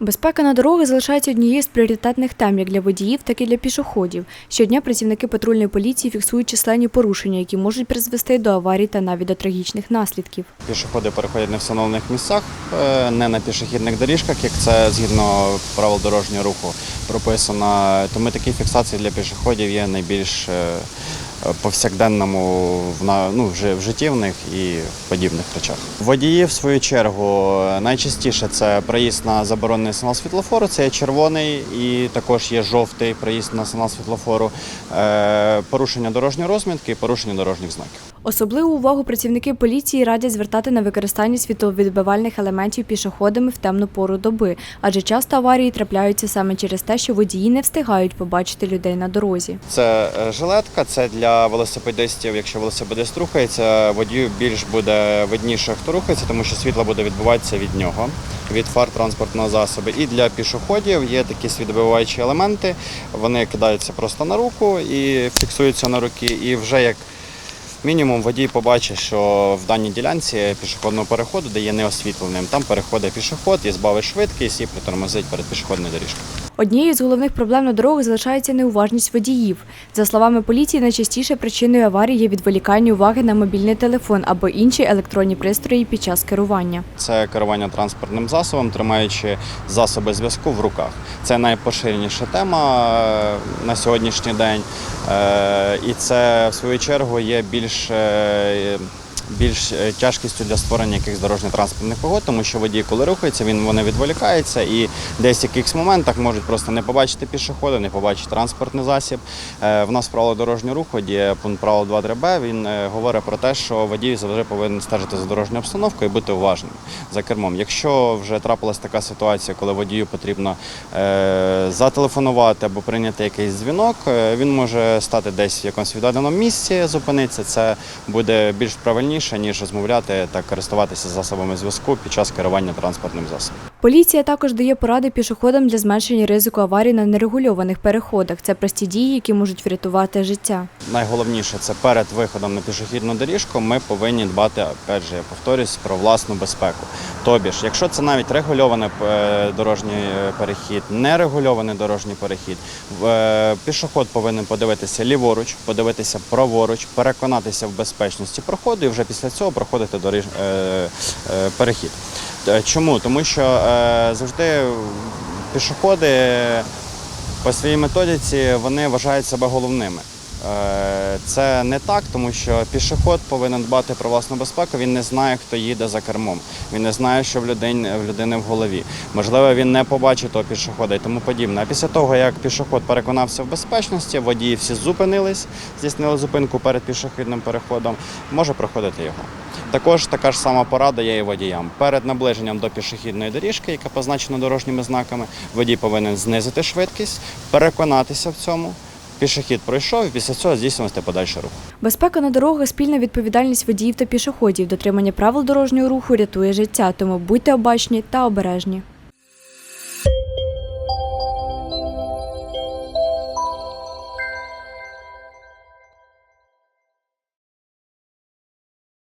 Безпека на дорогах залишається однією з пріоритетних тем як для водіїв, так і для пішоходів. Щодня працівники патрульної поліції фіксують численні порушення, які можуть призвести до аварій та навіть до трагічних наслідків. Пішоходи переходять в встановлених місцях, е, не на пішохідних доріжках, як це згідно правил дорожнього руху прописано. Тому такі фіксації для пішоходів є найбільш е, повсякденному в на- ну, в житті в них і в подібних речах. Водії, в свою чергу, найчастіше це проїзд на заборонений сигнал світлофору, це є червоний і також є жовтий проїзд на сигнал світлофору, е, порушення дорожньої розмітки і порушення дорожніх знаків. Особливу увагу працівники поліції радять звертати на використання світловідбивальних елементів пішоходами в темну пору доби, адже часто аварії трапляються саме через те, що водії не встигають побачити людей на дорозі. Це е, жилетка, це для велосипедистів. Якщо велосипедист рухається, водію більш буде видніше, хто рухається, тому що світло буде відбиватися від нього, від фар транспортного засобу. І для пішоходів є такі світловибиваючі елементи. Вони кидаються просто на руку і фіксуються на руки. І вже як мінімум водій побачить, що в даній ділянці пішохідного переходу, де є неосвітленим, там переходить пішоход і збавить швидкість і притормозить перед пішохідною доріжкою. Однією з головних проблем на дорогах залишається неуважність водіїв. За словами поліції, найчастіше причиною аварії є відволікання уваги на мобільний телефон або інші електронні пристрої під час керування. Це керування транспортним засобом, тримаючи засоби зв'язку в руках. Це найпоширеніша тема е, на сьогоднішній день. Е, І це, в свою чергу, є більш, е, більш е, тяжкістю для створення якихось дорожньо-транспортних пригод, тому що водій, коли рухається, він вони відволікаються і десь в якихось моментах можуть просто не побачити пішохода, не побачити транспортний засіб. Е, В нас правило дорожнього руху є пункт правил 2.3б. Він е, говорить про те, що водій завжди повинен стежити за дорожньою обстановкою і бути уважним за кермом. Якщо вже трапилась така ситуація, коли водію потрібно зателефонувати або прийняти якийсь дзвінок, він може стати десь в якомусь віддаленому місці, зупинитися. Це буде більш правильніше, ніж розмовляти та користуватися засобами зв'язку під час керування транспортним засобом. Поліція також дає поради пішоходам для зменшення ризику аварій на нерегульованих переходах. Це прості дії, які можуть врятувати життя. Найголовніше це перед виходом на пішохідну доріжку. Ми повинні дбати, опять же, я повторюсь, про власну безпеку. Тобі ж, якщо це навіть регульований е, дорожній е, перехід, нерегульований дорожній перехід, е, пішоход повинен подивитися ліворуч, подивитися праворуч, переконатися в безпечності проходу і вже після цього проходити доріж... перехід. Е, Чому? Тому що е, завжди пішоходи по своїй методиці вони вважають себе головними. Е, Це не так, тому що пішоход повинен дбати про власну безпеку. Він не знає, хто їде за кермом. Він не знає, що в людини, в голові. Можливо, він не побачить того пішохода і тому подібне. А після того, як пішоход переконався в безпечності, водії всі зупинились, здійснили зупинку перед пішохідним переходом, може проходити його. Також така ж сама порада є і водіям. Перед наближенням до пішохідної доріжки, яка позначена дорожніми знаками, водій повинен знизити швидкість, переконатися в цьому. Пішохід пройшов і після цього здійснювати подальший рух. Безпека на дорогах спільна відповідальність водіїв та пішоходів. Дотримання правил дорожнього руху рятує життя, тому будьте обачні та обережні.